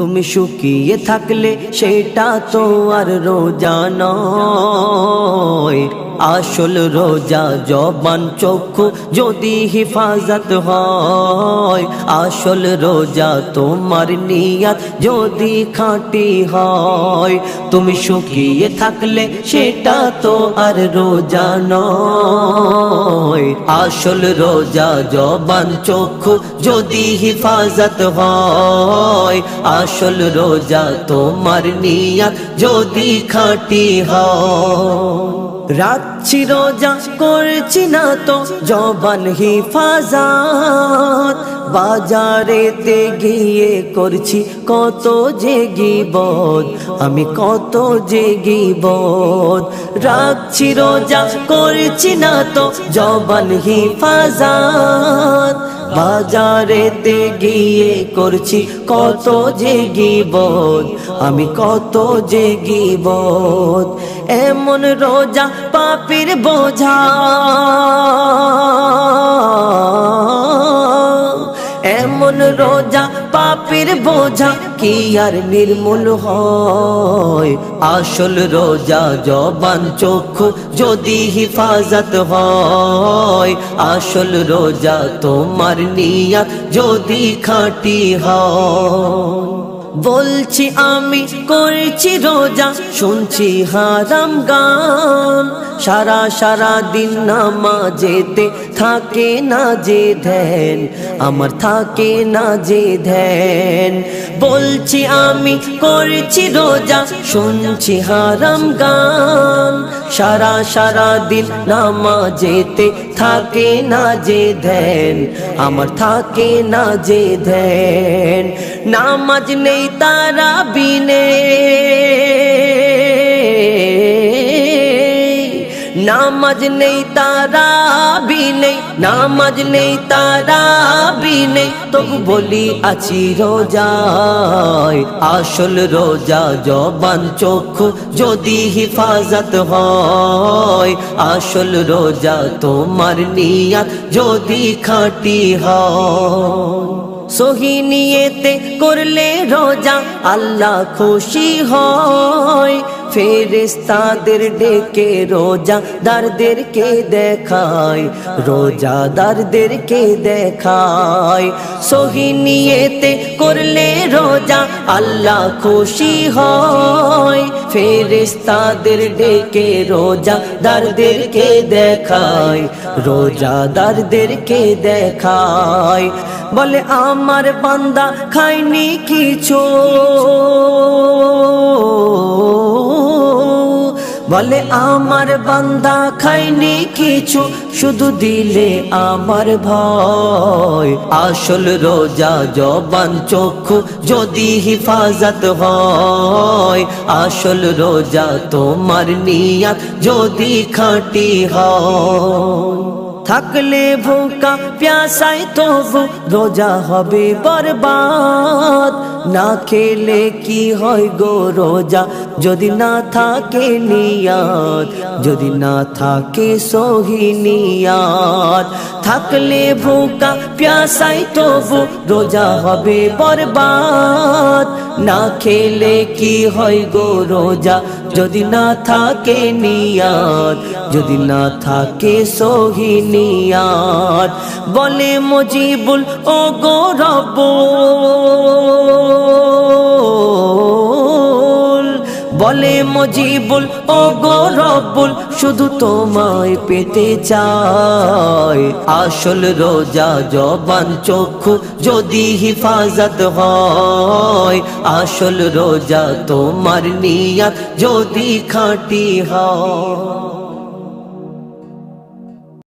তুমি শুকিয়ে থাকলে সেটা তো আর রোজা নয় আসল রোজা জবান চক্ষু যদি হিফাজত হয়, আসল রোজা তোমার নিয়াত যদি খাঁটি হয়। তুমি শুকিয়ে থাকলে সেটা তো আর রোজা নয়। আসল রোজা জবান চক্ষু যদি হিফাজত হয়, আসল রোজা তোমার নিয়াত যদি খাঁটি হয়। রাখছি রোজা করছি না তো জবান হিফাজত। বাজারেতে গিয়ে করছি কত যে গিবদ আমি কত যে গিবদ রাখছি রোজা করছি না তো জবান হিফাজত। বাজারেতে গিয়ে করছি কত যে গিবদ আমি কত যে গিবদ এমন রোজা পাপির বোঝা। এমন রোজা পাপির বোঝা কি আর নির্মূল হয়? আসল রোজা জবান চক্ষু যদি হিফাজত হয়, আসল রোজা তোমার নিয়াত যদি খাঁটি হয়। বলছি আমি করছি রোজা শুনছি হারাম গান। সারা সারা দিন নামাজেতে থাকে না যে ধ্যান, আমার থাকে না যে ধ্যান। বলছি আমি করছি রোজা, শুনছি হারাম গান। সারা সারা দিন নামাজেতে থাকে না যে ধ্যান, আমার থাকে না যে ধ্যান। নামাজ নেই তারা বিনে নামাজ নেই তারা বি নেই, নামাজ নেই তারা বি নেই। তবু বলি, আছি রোজায়, আসল রোজা জবান চক্ষু যদি হিফাজত হয়। আসল রোজা তোমার নিয়াত যদি খাঁটি হয়। সহিনিয়েতে করলে রোজা, আল্লাহ খুশি হয়। ফেরেস্তাদের ডেকে রোজা দারদেরকে দেখায়, রোজা দারদেরকে দেখায়। সহিনিয়েতে করলে রোজা আল্লাহ খুশি হয়। ফেরেস্তাদের ডেকে রোজা দারদেরকে দেখায়, রোজা দারদেরকে দেখায়। বলে, আমার বান্দা খায়নি কিছু। বলে, আমার বান্দা খাইনি কিছু, শুধু দিলে আমার ভয়। আসল রোজা জবান চক্ষু যদি হিফাজত হয়। আসল রোজা তোমার নিয়াত যদি খাঁটি হয়। থাকলে ভোকা প্যাসাই তবু রোজা হবে বরবাদ। না খেলে কি হয় গো রোজা? যদি না থাকে নিয়াত, যদি না থাকে সহি নিয়াত। থাকলে ভোকা প্যাসাই তবু রোজা হবে বরবাদ। না খেলে কি হয় গো রোজা? যদি না থাকে নিয়াত যদি না থাকে সহি বলে মজিবুল, ও গো রব বলে মজিবুল ও গরবুল শুধু তোমায় পেতে চাই। আসল রোজা জবান চক্ষু যদি হিফাজত হয়, আসল রোজা তোমার নিয়াত যদি খাঁটি হয়।